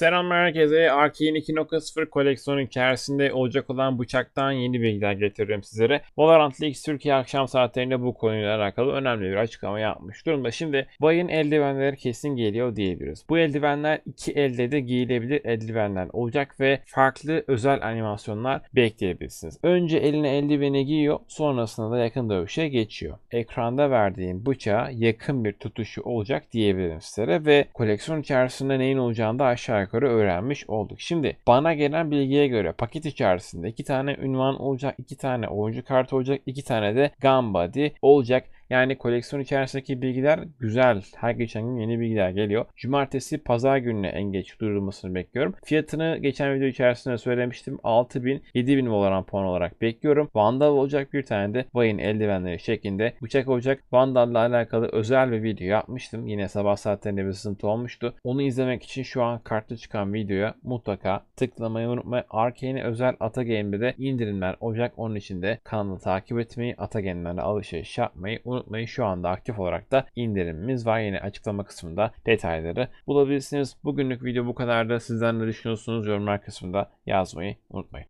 Selam herkese. Arcane 2.0 koleksiyonu içerisinde olacak olan bıçaktan yeni bilgiler getiriyorum sizlere. Valorant League Türkiye akşam saatlerinde bu konuyla alakalı önemli bir açıklama yapmış durumda. Şimdi Bay'ın eldivenleri kesin geliyor diyebiliriz. Bu eldivenler iki elde de giyilebilir eldivenler olacak ve farklı özel animasyonlar bekleyebilirsiniz. Önce eline eldiveni giyiyor, sonrasında da yakın dövüşe geçiyor. Ekranda verdiğim bıçağa yakın bir tutuşu olacak diyebilirim sizlere ve koleksiyon içerisinde neyin olacağını da aşağı yukarı öğrenmiş olduk. Şimdi bana gelen bilgiye göre paket içerisinde iki tane ünvan olacak, iki tane oyuncu kartı olacak, iki tane de gun body olacak. Yani koleksiyon içerisindeki bilgiler güzel. Her geçen gün yeni bilgiler geliyor. Cumartesi, pazar gününe en geç duyurulmasını bekliyorum. Fiyatını geçen video içerisinde söylemiştim. 6000, 7000 Valorant puan olarak bekliyorum. Vandal olacak bir tane de Vayne eldivenleri şeklinde bıçak olacak. Vandal'la alakalı özel bir video yapmıştım. Yine sabah saatlerinde bir sızıntı olmuştu. Onu izlemek için şu an kartlı çıkan videoya mutlaka tıklamayı unutmayın. Arcane'e özel Atagame'de de indirimler olacak. Onun için de kanalı takip etmeyi, Atagame'lerle alışveriş yapmayı unutmayın. Şu anda aktif olarak da indirimimiz var. Yine açıklama kısmında detayları bulabilirsiniz. Bugünlük video bu kadar da sizler ne düşünüyorsunuz yorumlar kısmında yazmayı unutmayın.